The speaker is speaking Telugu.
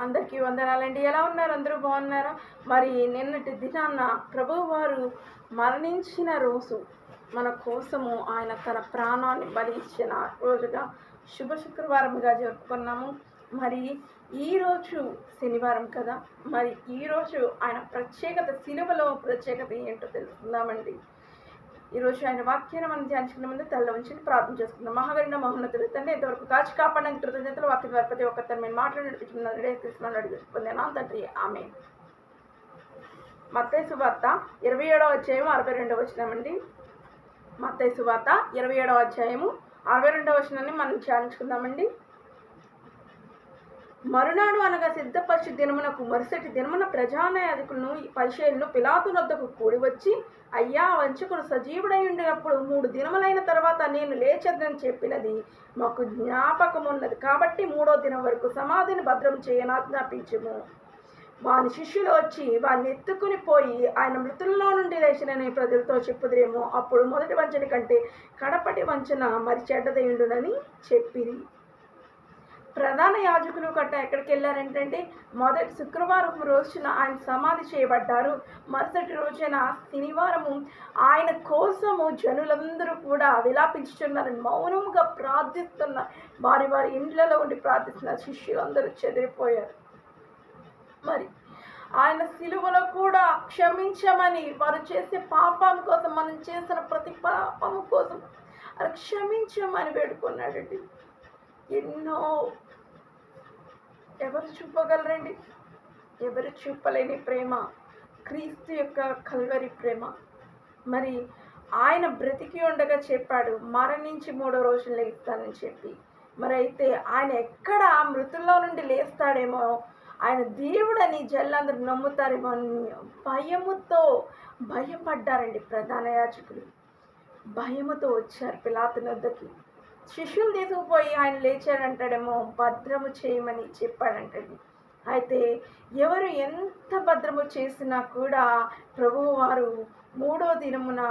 అందరికీ వందనాలండి. ఎలా ఉన్నారు? అందరూ బాగున్నారా? మరి నిన్నటి దినాన్న ప్రభు వారు మరణించిన రోజు మన కోసము ఆయన తన ప్రాణాన్ని బలి ఇచ్చిన రోజుగా శుభ శుక్రవారంగా జరుపుకున్నాము. మరి ఈరోజు శనివారం కదా? మరి ఈరోజు ఆయన ప్రత్యేకత సినిమలో ప్రత్యేకత ఏంటో తెలుసుకుందామండి. ఈరోజు ఆయన వాక్యాన్ని మనం ధ్యానించుకున్న ముందు తెల్ల ఉంచి ప్రార్థన చేసుకుందాం మహాగరిన మహోన్నతులు తండ్రి ఇంతవరకు కాచి కాపాడడానికి కృతజ్ఞతలు వాక్య ద్వారా ప్రతి ఒక్క తను మేము మాట్లాడి నడిపించుకున్నాను కృష్ణ అడిగిపోయినా తండ్రి. ఆమె మత్తయి సువార్త ఇరవై ఏడవ అధ్యాయం అరవై రెండవ వచ్చినామండి మత్తయి సువార్త ఇరవై ఏడవ అధ్యాయము అరవై రెండవ వచనాన్ని మనం ధ్యానించుకుందామండి. మరునాడు అనగా సిద్ధపరిచి దినమునకు మరుసటి దినమున ప్రజానాయకులను పరిశీలను పిలాతు వద్దకు కూడి వచ్చి అయ్యా వంచకుడు సజీవుడై ఉండినప్పుడు మూడు దినములైన తర్వాత నేను లేచదని చెప్పినది మాకు జ్ఞాపకం ఉన్నది కాబట్టి మూడో దినం వరకు సమాధిని భద్రం చేయని ఆజ్ఞాపించము. వాని శిష్యులు వచ్చి వాన్ని ఎత్తుకుని పోయి ఆయన మృతుల్లో నుండి లేచినని ప్రజలతో చెప్పుదేమో అప్పుడు మొదటి వంచన కంటే కడపటి వంచన మరి చెడ్డదయుండునని చెప్పిరి. ప్రధాన యాజకులు కట్ట ఎక్కడికి వెళ్ళారంటే మొదటి శుక్రవారం రోజున ఆయన సమాధి చేయబడ్డారు. మరుసటి రోజున శనివారము ఆయన కోసము జనులందరూ కూడా విలాపించుతున్నారు మౌనముగా ప్రార్థిస్తున్న వారి వారి ఇండ్లలో ఉండి ప్రార్థిస్తున్న శిష్యులందరూ చెదిరిపోయారు. మరి ఆయన సిలువలో కూడా క్షమించమని వారు చేసే పాపం కోసం మనం చేసిన ప్రతి పాపం కోసం క్షమించమని వేడుకున్నాడండి. ఎన్నో ఎవరు చూపగలరండి? ఎవరు చూపలేని ప్రేమ క్రీస్తు యొక్క కల్వరి ప్రేమ. మరి ఆయన బ్రతికి ఉండగా చెప్పాడు మరణించి మూడో రోజులు లేస్తానని చెప్పి. మరి అయితే ఆయన ఎక్కడ మృతుల్లో నుండి లేస్తాడేమో ఆయన దేవుడని జల్లందరూ నమ్ముతారేమో అని భయముతో భయపడ్డారండి ప్రధాన యాచకులు భయముతో వచ్చారు పిలాతుని వద్దకి శిష్యులు తీసుకుపోయి ఆయన లేచాడంటాడేమో భద్రము చేయమని చెప్పాడంటండి. అయితే ఎవరు ఎంత భద్రము చేసినా కూడా ప్రభువు వారు మూడో దినమున